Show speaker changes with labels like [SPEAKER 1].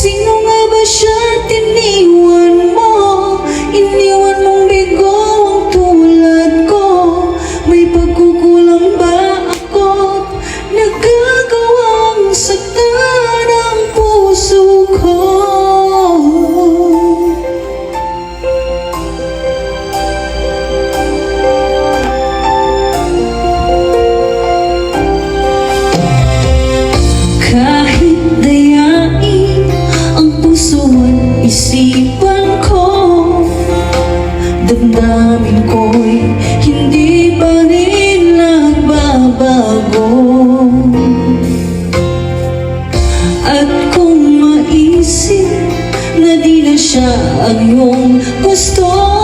[SPEAKER 1] Sino nga ba siya tiniwan? siya ang iyong gusto.